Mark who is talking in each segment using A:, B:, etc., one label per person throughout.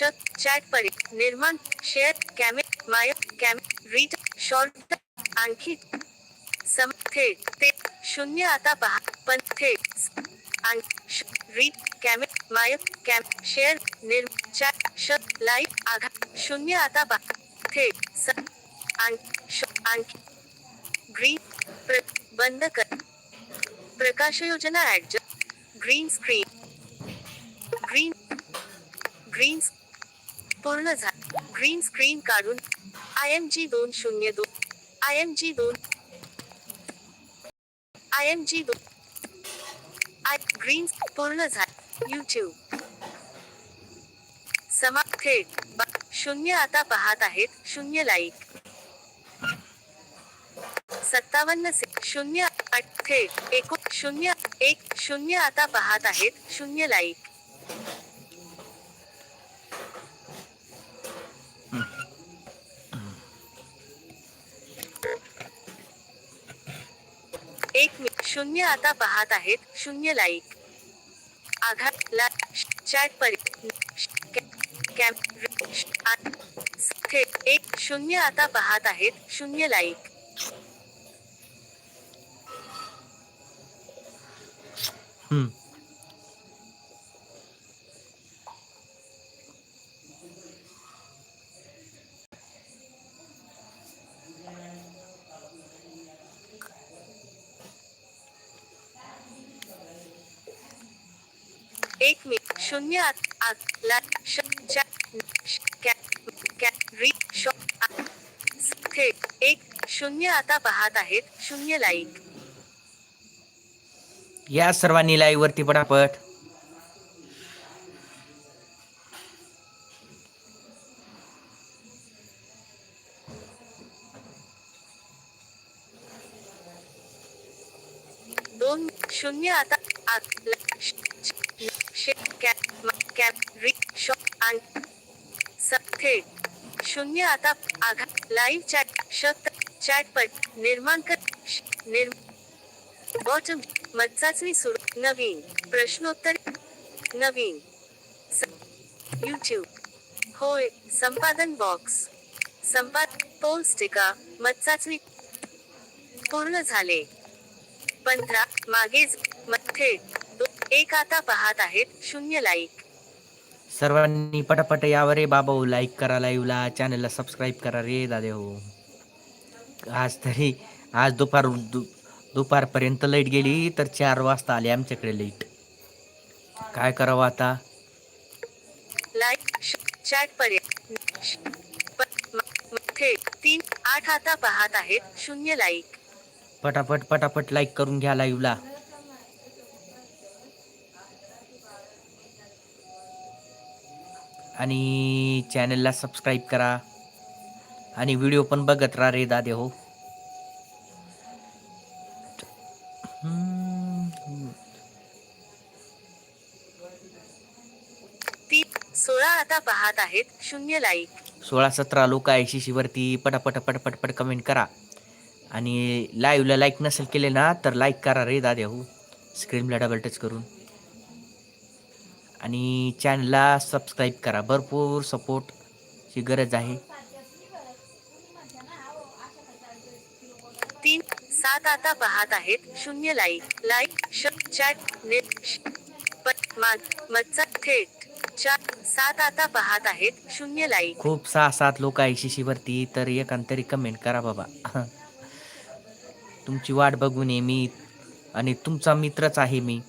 A: शत चॅट परि निर्माण शेअर कॅमे माय कॅम रीड शॉर्ट आणखी सम थेट ते शून्य आता पहा पण थेट रीड कॅमे माय कॅम शेअर निर्म चॅट शत लाईव्ह आघा शून्य आता पहा थेट स आणखी ग्रीन प्र बंद कर प्रकाश योजना adjust green screen green green पूर्ण झाले. ग्रीन स्क्रीन काढून आय एम जी दोन शून्य दोन आय एम जी दोन आय एम जी दोन आय ग्रीन पूर्ण झाले. यूट्यूब समाप्त थेट शून्य आता पाहत आहेत शून्य लाईक सत्तावन्न से शून्य आठ थेट एकूण शून्य एक शून्य आता पाहत आहेत शून्य लाईक शून्य आता पहात आहेत, शून्य लाईक आघात ला चॅट परि एक शून्य आता पाहत आहेत, शून्य लाईक
B: हम्म.
A: शून्य थेट एक शून्य आता पाहत आहेत. शून्य लाईक
B: या सर्वांनी लाईव्ह वरती पटापट.
A: दोन शून्य आता कॅप कॅप शॉप आणि री थेट शून्य आता आघा लाईव्ह चॅट शत चॅट पट निर्माण कर श- निर् बॉटम मतचाचणी सुरू नवीन प्रश्नोत्तर नवीन यूट्यूब होय संपादन बॉक्स संपाद पोस्ट टीका पूर्ण झाले. पंधरा मागेच मध्ये एक आता पाहत आहेत शून्य लाईक
B: सर्वांनी पटापट यावर रे बाबा हो लाईक करा लाईव्हला चॅनलला सबस्क्राईब करा रे दादे हो. आज तरी आज दुपार दु दुपारपर्यंत लाइट गेली तर चार वाजता आली आमच्याकडे लाइट काय करावं आता?
A: लाईक चॅट पर्यंत तीन आठ आता पाहत आहेत शून्य लाईक
B: पटापट पटापट लाईक करून घ्या लाईव्हला आणि चॅनलला सबस्क्राईब करा. आणि व्हिडिओ पण बघत राहा रे दादे हो.
A: सोळा आता पाहत आहेत. शून्य लाईक
B: सोळा सतरा लोक आहे शिशीवरती पटापट पटापट पट कमेंट करा. आणि लाईव्हला लाईक नसेल केले ना तर लाईक करा रे दादे हो. स्क्रीनला डबल टच करून. आणि चॅनलला सबस्क्राईब करा. भरपूर सपोर्टची गरज आहे.
A: तीन सात आता पाहत आहेत. शून्य लाईक लाईक चॅट नेट मज्जा थेट. चार सात आता पाहत आहेत. शून्य लाईक
B: खूप सहा सात लोक आहे शिशीवरती तर एकांतरी कमेंट करा बाबा. तुमची वाट बघून ये मी आणि तुमचा मित्रच आहे मी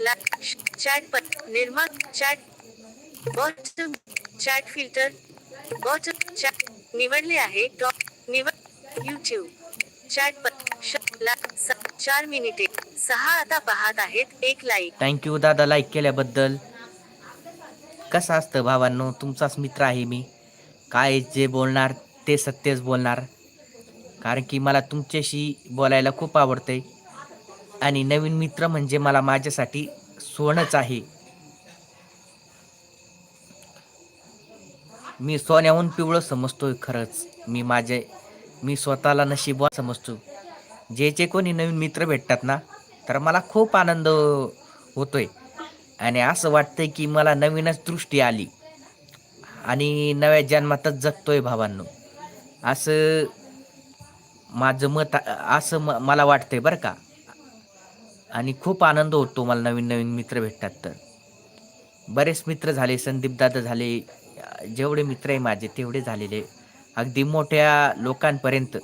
A: ला श- चॅट निर्माण chat bottom chat filter bottom chat निवडले आहे. टॉप निवड यूट्यूब चॅट प- स- चार मिनिटे. सहा आता पाहत आहेत. एक लाईक
B: थँक्यू दादा लाईक केल्याबद्दल. कसं असतं भावांनो? तुमचाच मित्र आहे मी. काय जे बोलणार ते सत्यच बोलणार. कारण की मला तुमच्याशी बोलायला खूप आवडते आणि नवीन मित्र म्हणजे मला माझ्यासाठी सोनच आहे. मी सोन्याहून पिवळं समजतोय खरंच. मी माझे मी स्वतःला नशीबवान समजतो. जे जे कोणी नवीन मित्र भेटतात ना तर मला खूप आनंद होतोय. आणि असं वाटतंय की मला नवीनच दृष्टी आली. आणि नव्या जन्मातच जगतोय भावांनो. असं माझं मत असं म मला वाटतंय बरं का. आणि खूप आनंद होतो मला नवीन नवीन मित्र भेटतात तर. बरेच मित्र झाले संदीप दादा झाले जेवढे मित्र आहे माझे तेवढे झालेले. अगदी मोठ्या लोकांपर्यंत.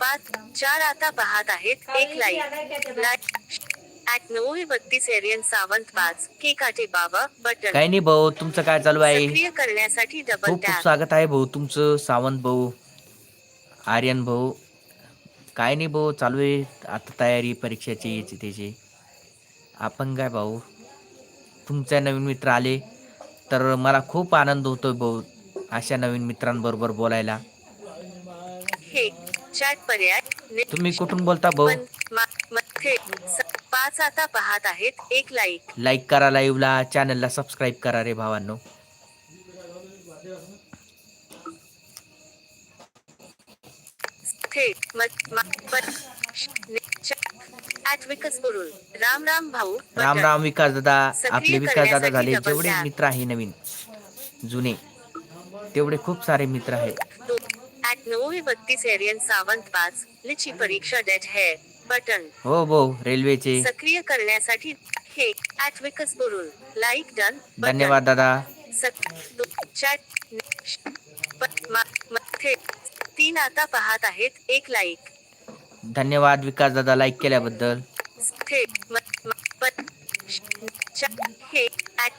A: पाच चार आता पाहत आहेत. एक लाईक बत्तीस एरियन सावंत पाच. के काटे बाबा बटन.
B: काही नाही भाऊ तुमचं काय चालू आहे?
A: करण्यासाठी
B: खूप खूप स्वागत आहे भाऊ तुमचं सावंत भाऊ आर्यन भाऊ. काय नाही भाऊ चालू आहे आता तयारी परीक्षेची याची त्याची आपण काय भाऊ तुमचे नवीन मित्र आले तर मला खूप आनंद होतोय भाऊ अशा नवीन मित्रांबरोबर बोलायला. तुम्ही कुठून बोलता भाऊ?
A: पाच आता पाहत आहेत एक लाईक
B: लाईक करा लाईव्हला चॅनलला सबस्क्राईब करा रे भावांनो
A: थेट मत- मा- पण- श- ने- च- ऍट विकास बुरुल राम राम भाऊ
B: राम. राम विकास दादा. आपले विकास दादा झाले. जेवढे. मित्र आहे नवीन जुने तेवढे खूप सारे मित्र आहेत.
A: सावंत पाच लिची परीक्षा डेट है बटन
B: हो भाऊ रेल्वेचे.
A: सक्रिय करण्यासाठी हे at Vikas Burul like done.
B: धन्यवाद दादा.
A: चॅट ने- श- प- मा- मध्ये तीन आता पाहत आहेत एक लाईक
B: धन्यवाद विकास दादा लाईक केल्याबद्दल.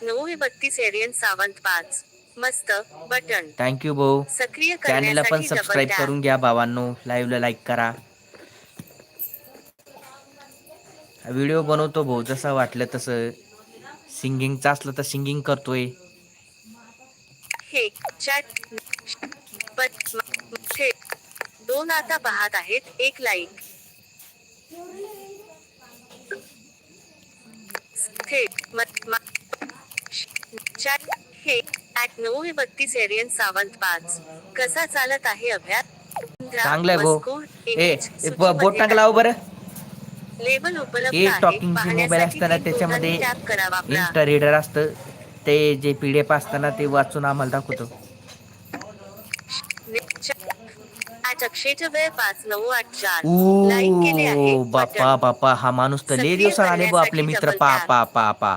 A: नऊ बत्तीस एरियन सावंत पाच. मस्त बटन
B: थँक्यू भाऊ.
A: सक्रिय
B: चॅनलला पण सबस्क्राईब करून घ्या भावांनो. लाईव्हला लाईक करा. व्हिडिओ बनवतो भाऊ. जसं वाटलं तसं. सिंगिंगचं असलं तर सिंगिंग करतोय.
A: हे चॅट दोन आता पाहत आहेत. एक लाईक हे ऍट नऊ बत्तीस एरियन सावंत पाच. कसा चालत आहे अभ्यास?
B: चांगलंय भाऊ ए बोट लाव बरं.
A: लेबल उपलब्ध
B: हे मोबाईल असताना त्याच्यामध्ये रीडर असतं. ते जे पी डी एफ असताना ते वाचून आम्हाला दाखवतो
A: आज अक्षयचं वेळ पाच नऊ आठ चार लाईक केले आहे
B: ओ बापा बापा हा माणूस तर लय दिवसाला आले बो आपले मित्र. पा. पा पा पा.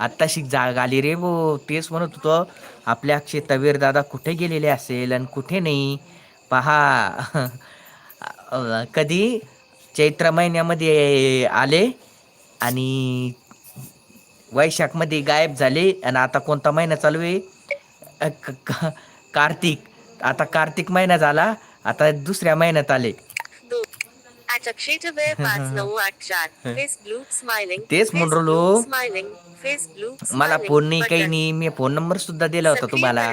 B: आत्ताशी जाग आली रे बो तेच म्हणत होतो आपले अक्षय तवीर दादा कुठे गेलेले असेल आणि कुठे नाही? पहा. कधी? चैत्र महिन्यामध्ये आले आणि वैशाखमध्ये गायब झाले आणि आता कोणता महिना चालू आहे? कार्तिक. आता कार्तिक महिना झाला आता दुसऱ्या महिन्यात आले. तेच
A: ब्लू
B: मला फोन नाही काही नाही. मी फोन नंबर सुद्धा दिला होता तुम्हाला.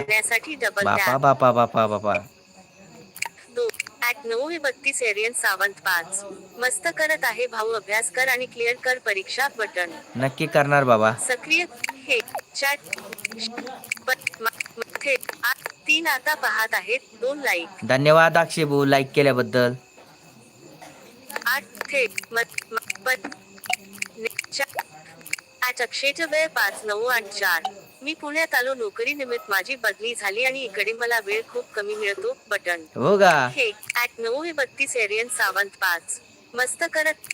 B: बापा बापा बापा बापा.
A: ऍट नऊ बत्तीस एरियन सावंत पाच. मस्त करत आहे भाऊ अभ्यास कर आणि क्लिअर कर परीक्षा बटन
B: नक्की करणार बाबा.
A: सक्रिय हे चॅट थेट तीन आता पाहत आहेत दोन लाईक
B: धन्यवाद अक्षय भाऊ लाईक केल्याबद्दल.
A: आठ थेट मत अक्षयचं वेळ पाच नऊ आठ चार. मी पुण्यात आलो नोकरी निमित्त माझी बदली झाली आणि इकडे मला वेळ खूप कमी मिळतो बटन.
B: हो का?
A: हे ऍट नऊ बत्तीस एरियन सावंत पाच. मस्त करत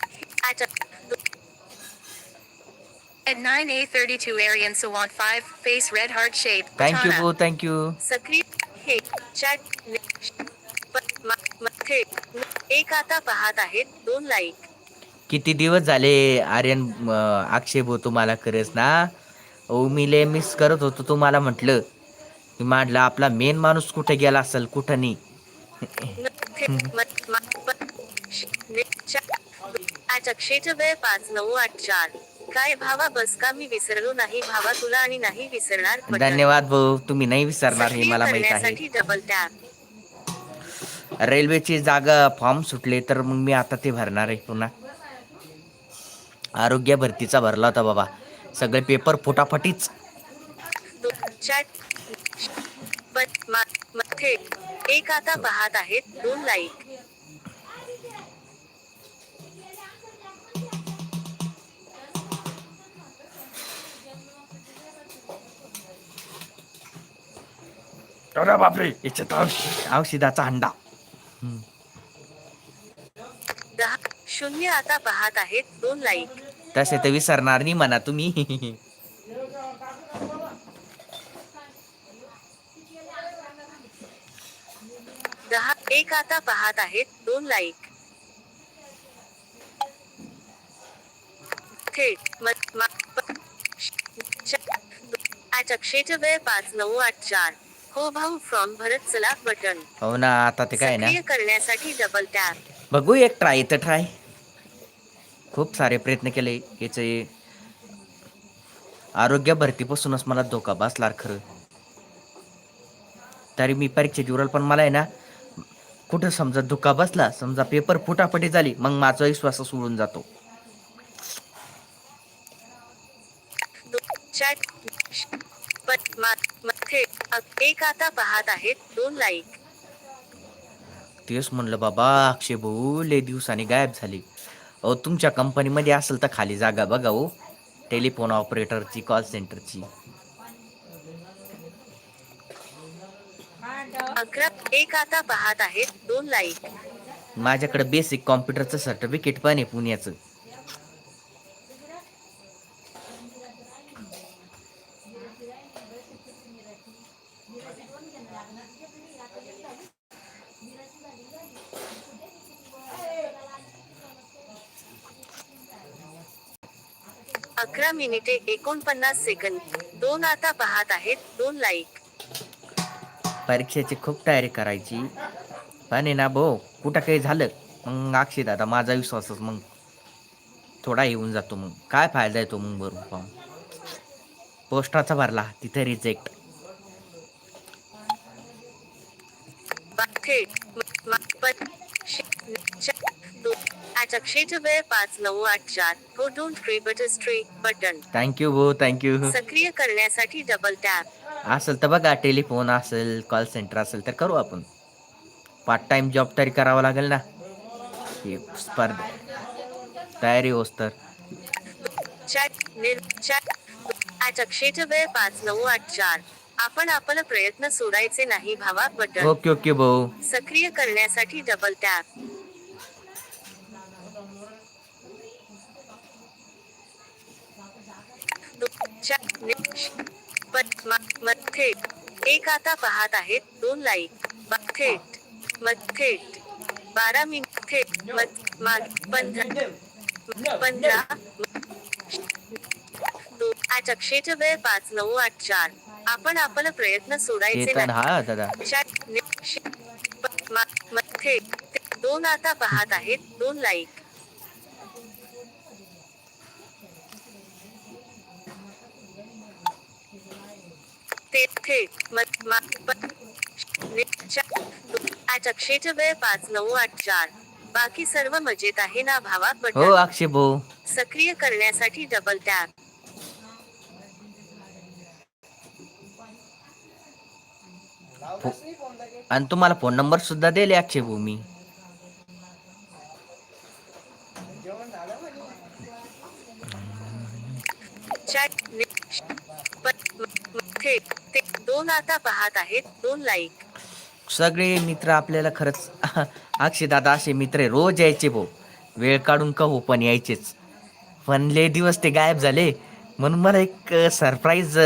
C: At 9A32 Arian Sawant 5, face red heart shape.
B: Thank you
C: Patana.
B: भाऊ थँक्यू
A: सक्रिय हे चॅट प- म- म- थेट न- एक आता पाहत आहेत दोन लाईक
B: किती दिवस झाले आर्यन अं, अक्षय भाऊ तुम्हाला करस ना? ओ मी लय मिस करत होतो तुम्हाला म्हटलं. मी म्हटलं आपला मेन माणूस कुठे गेला असेल कुठं नाही?
A: थेट म- म- प- श- नि- चा- आज अक्षयचं वेळ पाच नऊ आठ चार. काय भावा? बस का मी विसरलो नाही भावा तुला आणि नाही विसरणार.
B: धन्यवाद भाऊ तुम्ही नाही विसरणार हे मला माहीत आहे.
A: डबल टॅप
B: रेल्वेची जागा फॉर्म सुटले तर मग मी आता ते भरणार आहे पुन्हा. आरोग्य भरतीचा भरला होता बाबा. सगळे पेपर फुटाफटीच.
A: एक आता पाहत आहेत दोन लाईक
B: अरे बापरे याच्यात औष- औषधाचा हंडा.
A: दहा शून्य आता पाहत आहेत दोन लाईक
B: तसे तर विसरणार नाही म्हणा तुम्ही.
A: दहा एक आता पाहत आहेत दोन लाईक थेट मत मा प- च- वेळ पाच नऊ आठ चार. हो भाऊ फ्रॉम भरत बटन
B: हो ना आता ते काय ना
A: सक्रिय करण्यासाठी डबल टॅप
B: बघू एक ट्राय तर ट्राय खूप सारे प्रयत्न केले याचे आरोग्य भरतीपासूनच मला धोका बसला खरं तरी मी परीक्षेत उरल पण मला आहे ना कुठं समजा धोका बसला समजा पेपर फुटाफटी झाली मग माझा विश्वास सोडून जातो
A: चॅट थेट एक आता पाहत आहेत दोन लाईक
B: तेच म्हणलं बाबा अक्षय भाऊ लय दिवसांनी गायब झाली. अहो तुमच्या कंपनीमध्ये असेल तर खाली जागा बघा हो. टेलिफोन ऑपरेटरची कॉल सेंटरची
A: अकरा एक आता पाहत आहेत दोन लाईक
B: माझ्याकडे बेसिक कॉम्प्युटरचं सर्टिफिकेट पण आहे पुण्याचं
A: अकरा मिनिटे एकोणपन्नास सेकंद. दोन आता पाहत आहेत दोन लाईक
B: परीक्षेची खूप तयारी करायची. पण आहे ना भाऊ कुठं काही झालं? मग अक्षय दादा माझा विश्वासच मग थोडा येऊन जातो मग. काय फायदा येतो मग भरून पाहून? पोस्टाचा भरला तिथे रिजेक्ट
A: थेट अक्षयचं वेळ पाच नऊ आठ चार. हो don't tree but tree button
B: thank you भाऊ थँक्यू
A: सक्रिय करण्यासाठी डबल टॅप
B: असेल तर बघा टेलिफोन असेल कॉल सेंटर असेल तर करू आपण. पार्ट टाइम जॉब तरी करावा लागेल ना. हे स्पर्धा. तयारी होस तर.
A: चॅट निर चॅट अक्षयचं वेळ पाच नऊ आठ चार. आपण आपला प्रयत्न सोडायचे नाही भावा बटन
B: ओके ओके भाऊ
A: सक्रिय करण्यासाठी डबल टॅप दो- चा- नि- श- पत- मा- म- थेट एक आता पाहत आहेत दोन लाईक. थेट थेट बारा मिनिट थेट माग पंधरा अक्षयचं वेळ पाच नऊ आठ चार. आपण आपला प्रयत्न सोडायचे नाही. दोन आता पाहत आहेत दोन लाईक ते थेट मत मा- प- नि- चा- दो- आज अक्षयचं वेळ पाच नऊ आठ चार बाकी सर्व मजेत आहे ना भावा
B: हो
A: बटन
B: अक्षय भाऊ
A: सक्रिय करण्यासाठी डबल टॅप
B: आणि तुम्हाला फोन नंबर सुद्धा दिले अक्षय भाऊ मी.
A: चॅट दोन आता पाहत आहेत दोन लाईक
B: सगळे मित्र आपल्याला खरंच अक्षय दादा असे मित्र आहे, रोज यायचे भाऊ. वेळ काढून का हो पण यायचेच. पण लय दिवस ते गायब झाले. म्हणून मला एक सरप्राईज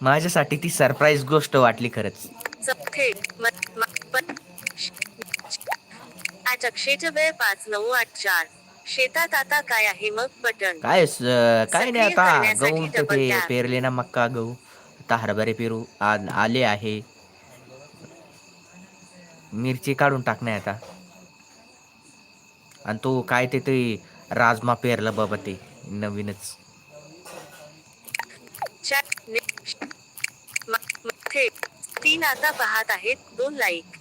B: माझ्यासाठी ती सरप्राईज गोष्ट वाटली खरंच.
A: वेळ पाच नऊ आठ चार. शेतात आता काय आहे मग बटन?
B: काय काय नाही आता. गहू. पेरले ना मक्का गहू. आता हरभरे पेरू आ- आले आहे. मिरची काढून टाकणे आता. आणि तो काय ते ते राजमा पेरला बाबा ते नवीनच.
A: तीन आता पाहत आहेत दोन लाईक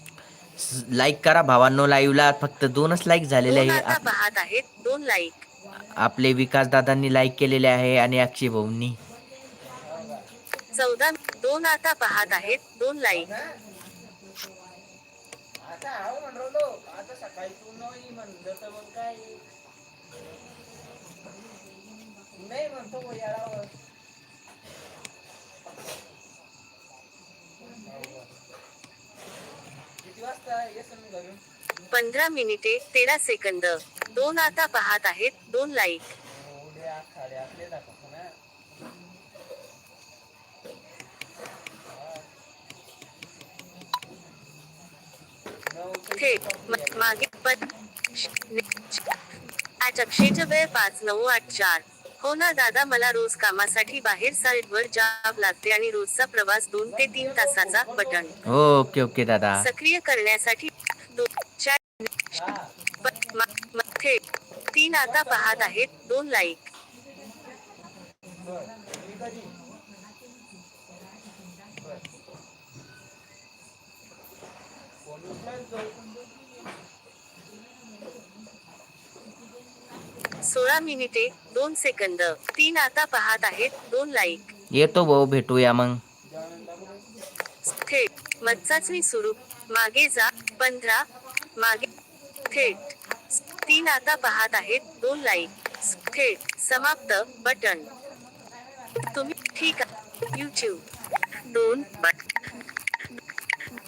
B: लाईक करा भावांनो लाईव्हला फक्त दोनच लाईक झालेले आहे.
A: पाहत आहेत दोन लाईक
B: आपले विकास दादांनी लाईक केलेले आहे आणि अक्षय भाऊंनी.
A: चौदा दोन आता पाहत आहेत दोन लाईक
D: यारावर.
A: पंधरा मिनिटे तेरा सेकंद. दोन आता पाहत आहेत दोन लाईक
D: उद्या साडेआठले दाखवतो ना नऊ ते
A: थेट म- मागे आठ अक्षेच्या वेळ पाच नऊ आठ चार. हो ना दादा मला रोज कामासाठी बाहेर साईडवर जाव लागते आणि रोजचा प्रवास दोन ते तीन तासाचा बटन.
B: ओके ओके दादा.
A: सक्रिय करण्यासाठी तीन आता पाहत आहेत दोन लाईक
D: बर मी कधी बर फोन उचलायच जाऊ
A: सोळा मिनिटे दोन सेकंद. तीन आता पाहत आहेत दोन लाईक
B: येतो भाऊ भेटूया मग.
A: थेट मत्साचणी सुरू. मागे जा पंधरा. मागे थेट. तीन आता पाहत आहेत दोन लाईक थेट समाप्त बटन. तुम्ही ठीक आहे. यूट्यूब दोन बट